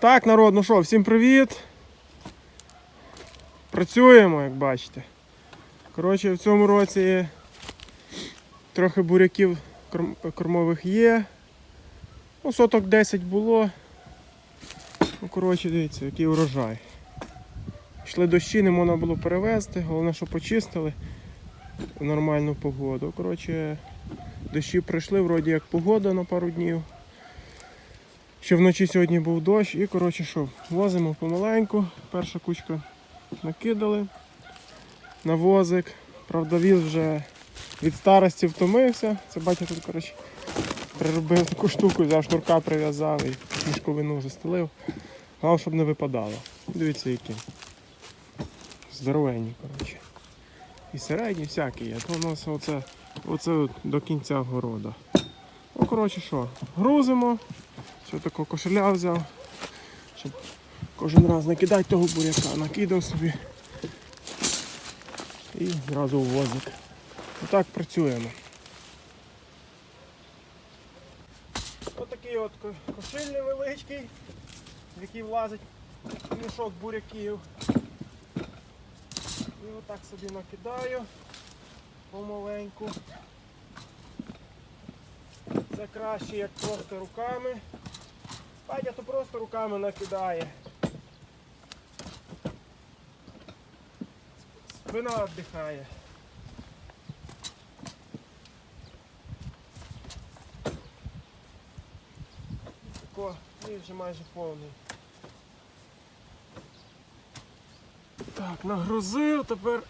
Так, народ, ну що, всім привіт. Працюємо, як бачите. Коротше, в цьому році трохи буряків кормових є. Ну, соток 10 було. Ну, коротше, дивіться, який урожай. Йшли дощі, не можна було перевезти, головне, що почистили в нормальну погоду. Коротше, дощі прийшли, вроді як погода на пару днів. Ще вночі сьогодні був дощ і коротше що, возимо помаленьку. Перша кучка накидали на возик. Правда, віз вже від старості втомився. Це бачите, тут коротше, приробив таку штуку, взяв шнурка прив'язав і мішковину застелив. Головне, щоб не випадало. Дивіться, які. Здоровенні, коротше. І середні всякі є. То у нас оце, оце до кінця города. Ну, коротше що, грузимо. Все такого кошеля взяв, щоб кожен раз не кидати того буряка, накидав собі і одразу возик. Отак працюємо. Отакий от ко- кошель невеличкий, в який влазить мішок буряків. І отак собі накидаю помаленьку. Це краще, як просто руками. Батя то просто руками накидає. Спина віддихає. Тако, і вже майже повний. Так, нагрузив, тепер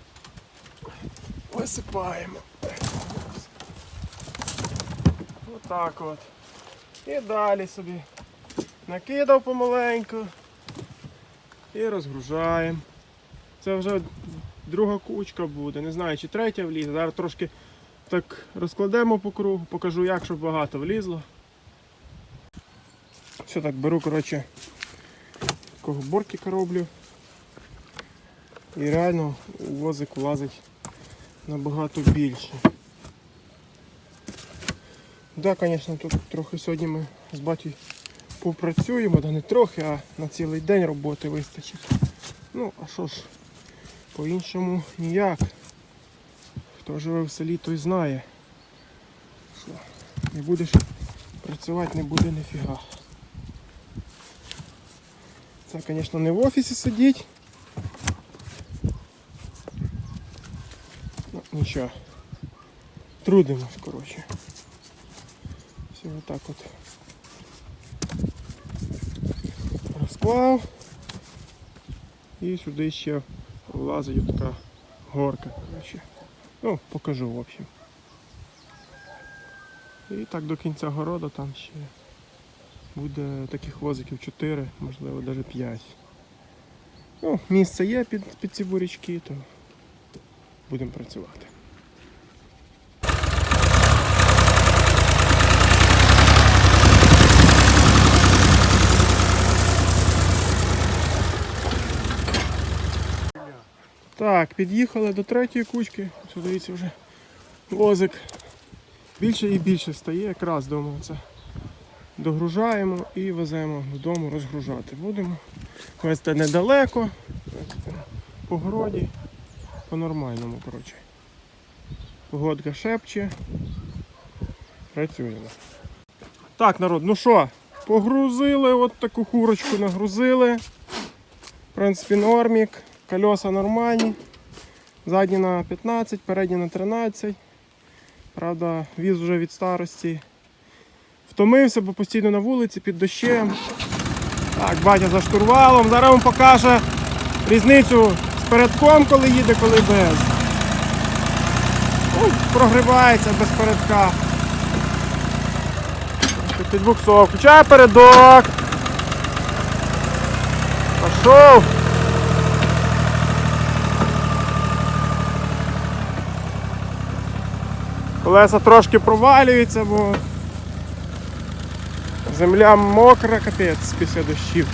висипаємо. Отак от. І далі собі. Накидав помаленьку і розгружаємо. Це вже друга кучка буде. Не знаю, чи третя влізе. Зараз трошки так розкладемо по кругу, покажу, як щоб багато влізло. Все так беру, коротше, такого бортика роблю. І реально у возик влазить набагато більше. Так, да, звісно, тут трохи сьогодні ми з батьком попрацюємо, да не трохи, а на цілий день роботи вистачить. Ну, а що ж, по-іншому ніяк. Хто живе в селі, той знає. Що не будеш працювати, не буде ніфіга. Це, звісно, не в офісі сидіть. Ну, нічого. Трудимось, коротше. Все отак от. Розклав. І сюди ще влазить така горка. Коротше. Ну, покажу, в общем. І так до кінця города там ще буде таких возиків 4, можливо навіть 5. Ну, місце є під, під ці бурячки, то будемо працювати. Так, під'їхали до третьої кучки. Ось дивіться вже возик більше і більше стає, якраз дома це догружаємо і веземо додому розгружати. Будемо везти недалеко, по городі, по-нормальному, коротше. Погодка шепче. Працюємо. Так, народ, ну що, погрузили, от таку курочку нагрузили. В принципі, нормік, колеса нормальні. Задні на 15, передні на 13. Правда, віз вже від старості. Втомився, бо постійно на вулиці під дощем. Так, батя за штурвалом. Зараз вам покаже різницю з передком, коли їде, коли без. Ой, прогрівається без передка. Під буксов. Включає передок. Пішов. Колеса трошки провалюються, бо земля мокра, капець після дощів.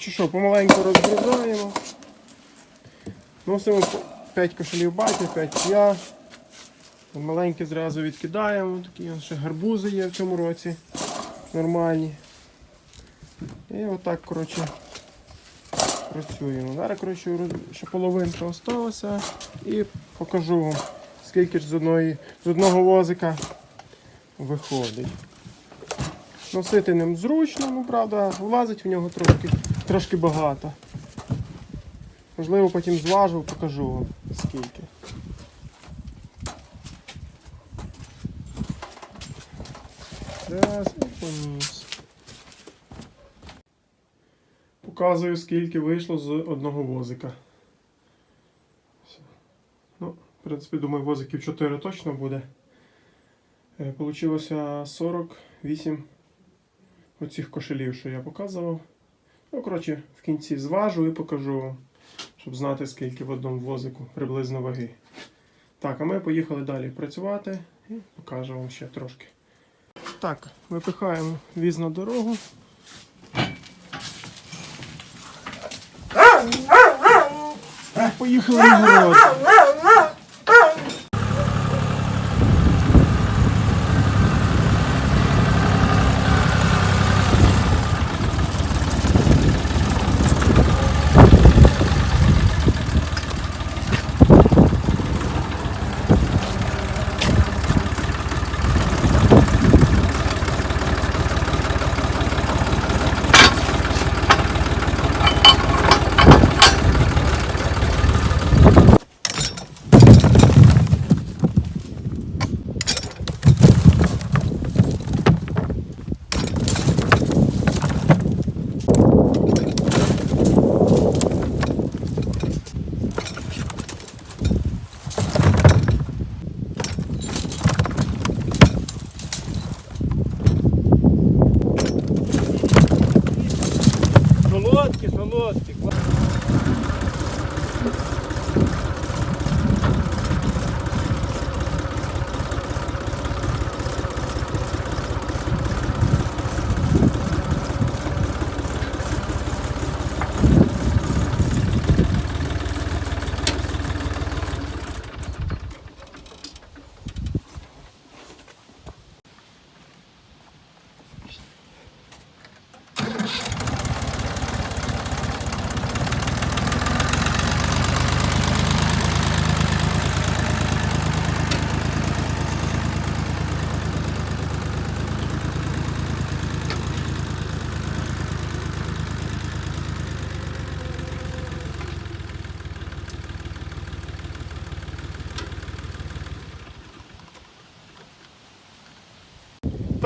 Що, помаленьку розгружаємо. Носимо 5 кошелів баті, 5 я. Маленькі зразу відкидаємо, такі ще гарбузи є в цьому році. Нормальні. І отак, коротше, працюємо. Зараз, коротше, ще половинка осталася і покажу вам, скільки ж з, одної, з одного возика виходить. Носити ним зручно, ну правда, влазить в нього трошки, трошки багато. Можливо, потім зважу, покажу вам скільки. Поніс. Показую, скільки вийшло з одного возика. Ну, в принципі, думаю, возиків 4 точно буде. Е, Получилося 48 оцих кошелів, що я показував. Ну, коротше, в кінці зважу і покажу вам, щоб знати, скільки в одному возику приблизно ваги. Так, а ми поїхали далі працювати і покажу вам ще трошки. Так, випихаємо віз на дорогу. Поїхали на город.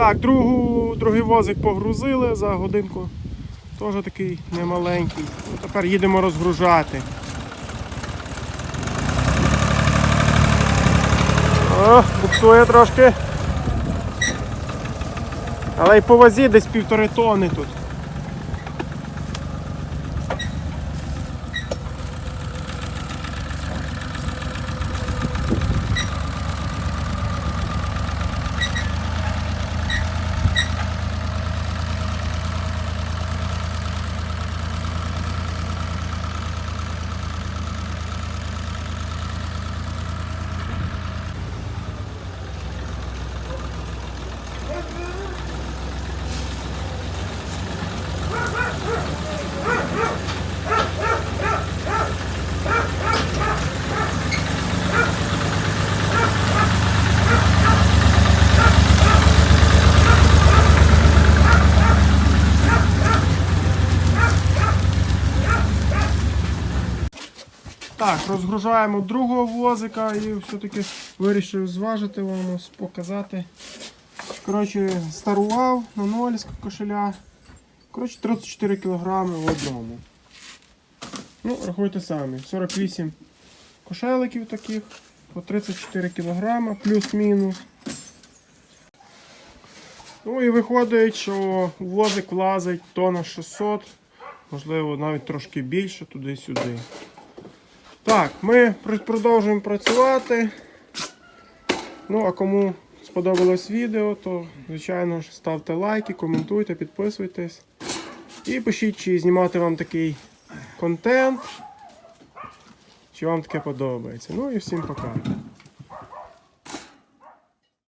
Так, другу, другий возик погрузили за годинку. Теж такий немаленький. Ну, тепер їдемо розгружати. О, буксує трошки. Але й по вазі десь півтори тони тут. Так, розгружаємо другого возика і все-таки вирішив зважити вам, показати. Коротше, старував на ноль кошеля. Коротше, 34 кг в одному. Ну, рахуйте самі. 48 кошеликів таких по 34 кг, плюс-мінус. Ну і виходить, що возик влазить тонна 600, можливо, навіть трошки більше туди-сюди. Так, ми продовжуємо працювати. Ну, а кому сподобалось відео, то, звичайно ж, ставте лайки, коментуйте, підписуйтесь. І пишіть, чи знімати вам такий контент, чи вам таке подобається. Ну і всім пока.